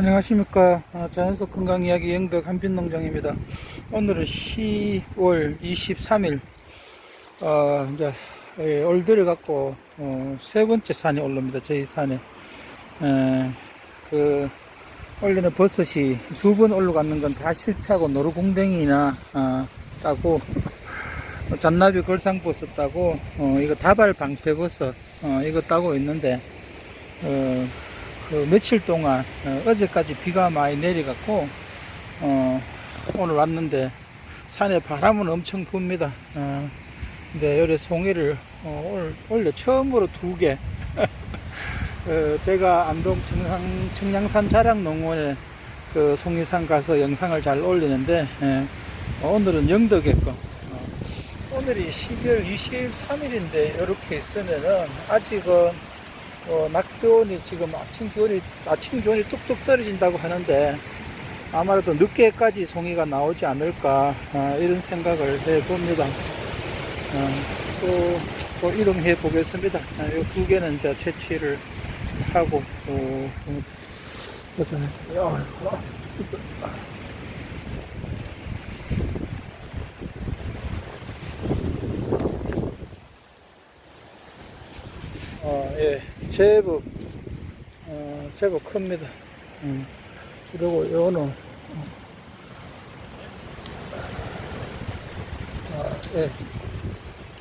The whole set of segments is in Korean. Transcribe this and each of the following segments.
안녕하십니까 아, 자연석 건강 이야기 영덕 한빛농장입니다. 오늘은 10월 23일 어, 이제 예, 올 들어갖고 어, 세 번째 산에 올릅니다. 저희 산에 에, 그 원래는 버섯이 두 번 올라갔는 건 다 실패하고 노루궁뎅이나 아, 따고 잔나비 걸상버섯 따고 어, 이거 다발 방패버섯 어, 이거 따고 있는데 어, 그 며칠 동안 어, 제까지 비가 많이 내려갖고 어, 오늘 왔는데 산에 바람은 엄청 붑니다. 어, 근데 요래 송이를 어, 오늘 원래 처음으로 두 개. 어, 제가 안동 청양, 청량산 자락농원에 그 송이산 가서 영상을 잘 올리는데 예, 어, 오늘은 영덕에 거. 어, 오늘이 12월 23일인데 이렇게 있으면은 아직은 어, 낮 기온이 지금 아침 기온이 아침 기온이 뚝뚝 떨어진다고 하는데 아마도 늦게까지 송이가 나오지 않을까 아, 이런 생각을 해봅니다. 어, 또, 또 이동해 보겠습니다. 아, 이두 개는 이제 채취를 하고 또 어, 어, 예, 제법, 어, 제법 큽니다. 음. 그리고 요는, 어, 아, 예.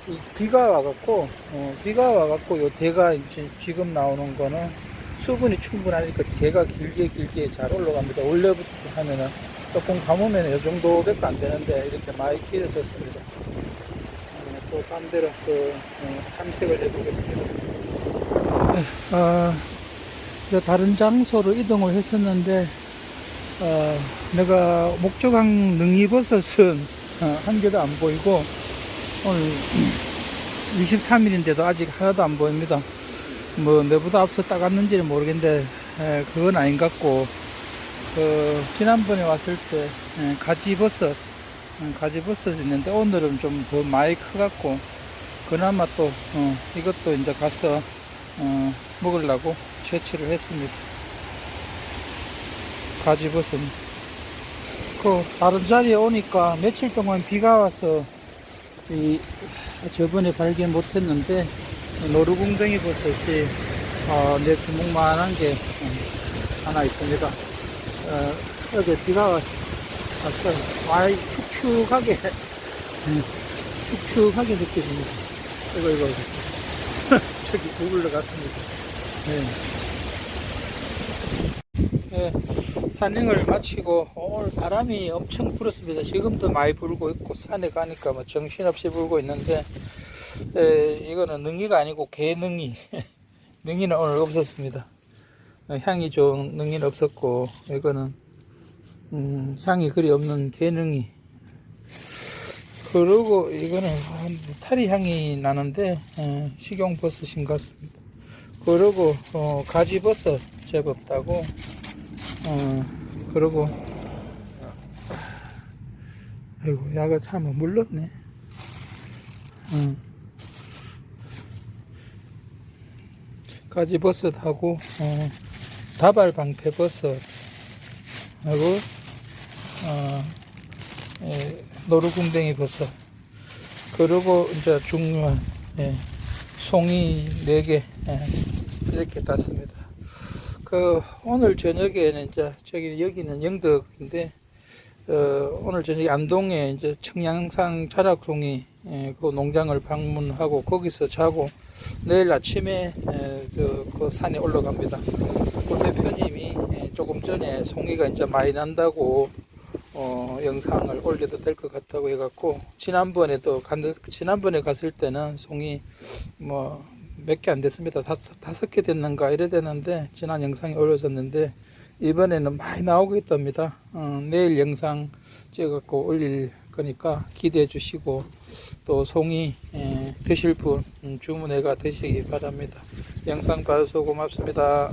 이 비가 와갖고, 어, 비가 와갖고 요 대가 이제 지금 나오는 거는 수분이 충분하니까 대가 길게 길게 잘 올라갑니다. 원래부터 하면은 조금 감으면 요 정도밖에 안 되는데 이렇게 많이 길어졌습니다. 어, 또 반대로 또 어, 탐색을 해보겠습니다. 어, 다른 장소로 이동을 했었는데, 어, 내가 목조강 능이버섯은 어, 한 개도 안 보이고, 오늘 23일인데도 아직 하나도 안 보입니다. 뭐, 내보다 앞서 따갔는지는 모르겠는데, 에, 그건 아닌 것 같고, 그, 지난번에 왔을 때, 에, 가지버섯, 어, 가지버섯이 있는데, 오늘은 좀 더 많이 커갖고, 그나마 또, 어, 이것도 이제 가서, 어, 먹으려고 채취를 했습니다. 가지버섯. 그 다른 자리에 오니까 며칠 동안 비가 와서 이 저번에 발견 못했는데 노루궁뎅이 버섯이 어, 내 주먹만한 게 음, 하나 있습니다. 어, 어제 비가 왔어요. 많이 축축하게 음, 축축하게 느껴집니다. 이거 이거. 이거. 저기 구글러 갔습니다. 네. 네, 산행을 마치고 오늘 바람이 엄청 불었습니다. 지금도 많이 불고 있고 산에 가니까 뭐 정신없이 불고 있는데 에, 이거는 능이가 아니고 개능이. 능이는 오늘 없었습니다. 어, 향이 좋은 능이는 없었고 이거는 음, 향이 그리 없는 개능이. 그리고 이거는 탈이 향이 나는데 에, 식용버섯인 것 같습니다. 그리고 어, 가지버섯 제법 따고 어, 그리고 아이고 야가 참 물렀네. 어. 가지버섯하고 어, 다발방패버섯 하고 어, 예, 노루궁뎅이 버섯 그리고 이제 중요한 예, 송이 4개 예, 이렇게 땄습니다. 그 오늘 저녁에는 이제 저기 여기는 영덕인데 어, 오늘 저녁에 안동에 이제 청량산 자락송이 예, 그 농장을 방문하고 거기서 자고 내일 아침에 에, 저, 그 산에 올라갑니다. 그 대표님이 에, 조금 전에 송이가 이제 많이 난다고 어, 영상을 올려도 될 것 같다고 해갖고 지난번에도 간, 지난번에 갔을 때는 송이 뭐 몇 개 안 됐습니다. 다섯, 다섯 개 됐는가 이래 되는데 지난 영상에 올려졌는데 이번에는 많이 나오고 있답니다. 어, 내일 영상 찍어갖고 올릴 거니까 기대해 주시고 또 송이 에, 드실 분 음, 주문해가 드시기 바랍니다. 영상 봐주셔서 고맙습니다.